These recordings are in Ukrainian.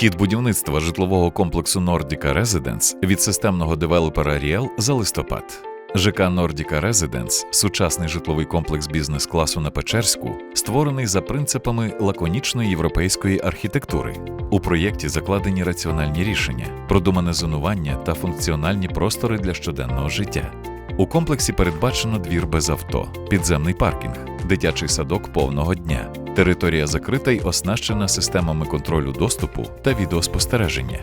Хід будівництва житлового комплексу Nordica Residence від системного девелопера Ріел за листопад. ЖК Nordica Residence – сучасний житловий комплекс бізнес-класу на Печерську, створений за принципами лаконічної європейської архітектури. У проєкті закладені раціональні рішення, продумане зонування та функціональні простори для щоденного життя. У комплексі передбачено двір без авто, підземний паркінг, дитячий садок повного дня. Територія закрита й оснащена системами контролю доступу та відеоспостереження.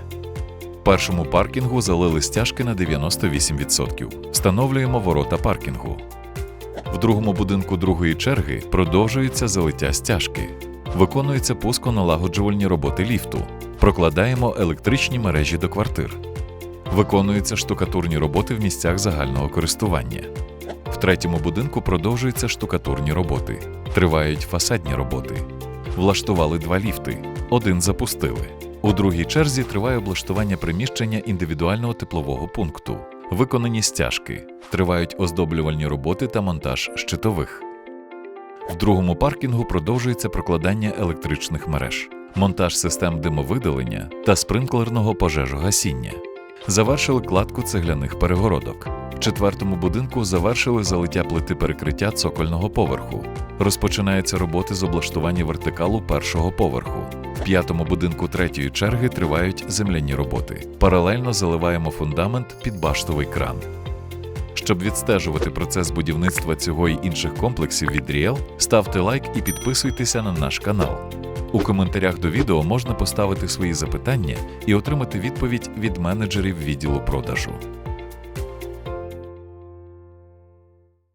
Першому паркінгу залили стяжки на 98%. Встановлюємо ворота паркінгу. В другому будинку другої черги продовжується залиття стяжки. Виконуються пусконалагоджувальні роботи ліфту. Прокладаємо електричні мережі до квартир. Виконуються штукатурні роботи в місцях загального користування. В третьому будинку продовжуються штукатурні роботи. Тривають фасадні роботи. Влаштували два ліфти, один запустили. У другій черзі триває облаштування приміщення індивідуального теплового пункту. Виконані стяжки, тривають оздоблювальні роботи та монтаж щитових. В другому паркінгу продовжується прокладання електричних мереж, монтаж систем димовидалення та спринклерного пожежогасіння. Завершили кладку цегляних перегородок. В четвертому будинку завершили залиття плити перекриття цокольного поверху. Розпочинаються роботи з облаштування вертикалу першого поверху. В п'ятому будинку третьої черги тривають земляні роботи. Паралельно заливаємо фундамент під баштовий кран. Щоб відстежувати процес будівництва цього і інших комплексів від Ріел, ставте лайк і підписуйтеся на наш канал. У коментарях до відео можна поставити свої запитання і отримати відповідь від менеджерів відділу продажу.